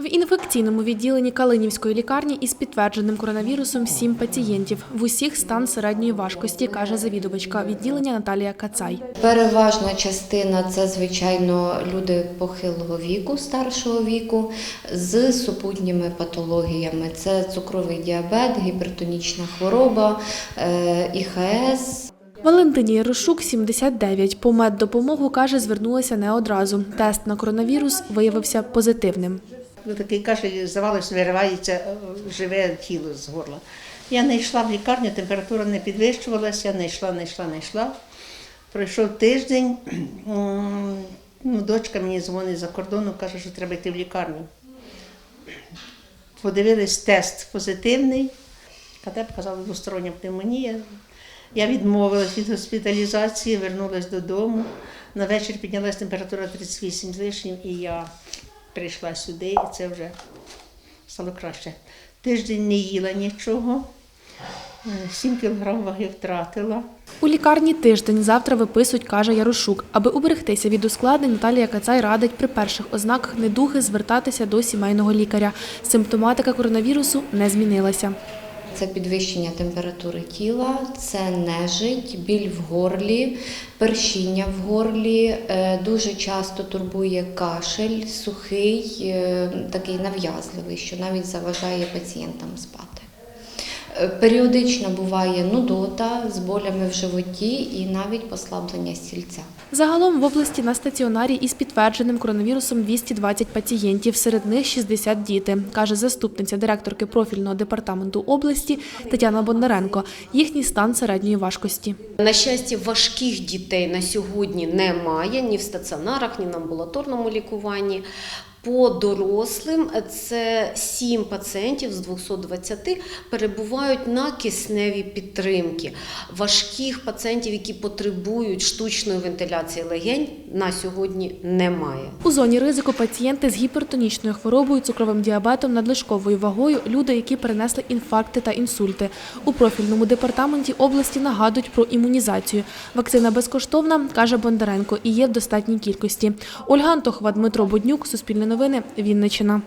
В інфекційному відділенні Калинівської лікарні із підтвердженим коронавірусом сім пацієнтів. В усіх стан середньої важкості, каже завідувачка відділення Наталія Кацай. Переважна частина це, звичайно, люди похилого віку, старшого віку з супутніми патологіями. Це цукровий діабет, гіпертонічна хвороба, е, ІХС, Валентині Ярошук, 79. По меддопомогу, каже, звернулася не одразу. Тест на коронавірус виявився позитивним. Ну, Такий кашель, здавалося, виривається е, живе тіло з горла. Я не йшла в лікарню, температура не підвищувалася, не йшла, не йшла, не йшла. Пройшов тиждень, ну, дочка мені дзвонить за кордону, каже, що треба йти в лікарню. Подивились тест позитивний, КТ показала двостороння пневмонія. Я відмовилась від госпіталізації, вернулася додому. На вечір піднялась температура 38 з лишнім, і я прийшла сюди, і це вже стало краще. Тиждень не їла нічого, 7 кілограм ваги втратила. У лікарні тиждень завтра виписують, каже Ярошук. Аби уберегтися від ускладнень, Наталія Кацай радить при перших ознаках недуги звертатися до сімейного лікаря. Симптоматика коронавірусу не змінилася. Це підвищення температури тіла, це нежить, біль в горлі, першіння в горлі. Е, Дуже часто турбує кашель, сухий, е, такий нав'язливий, що навіть заважає пацієнтам спати. Е, Періодично буває нудота з болями в животі і навіть послаблення стільця. Загалом в області на стаціонарі із підтвердженим коронавірусом 220 пацієнтів, серед них 60 діти, каже заступниця директорки профільного департаменту області Тетяна Бондаренко. Їхній стан середньої важкості. На щастя, важких дітей на сьогодні немає ні в стаціонарах, ні в амбулаторному лікуванні. По дорослим це 7 пацієнтів з 220 перебувають на кисневій підтримці. Важких пацієнтів, які потребують штучної вентиляції легень, на сьогодні немає. У зоні ризику пацієнти з гіпертонічною хворобою, цукровим діабетом, надлишковою вагою, люди, які перенесли інфаркти та інсульти. У профільному департаменті області нагадують про імунізацію. Вакцина безкоштовна, каже Бондаренко, і є в достатній кількості. Ольга Антохова, Дмитро Буднюк, Суспільне новини, Вінниччина.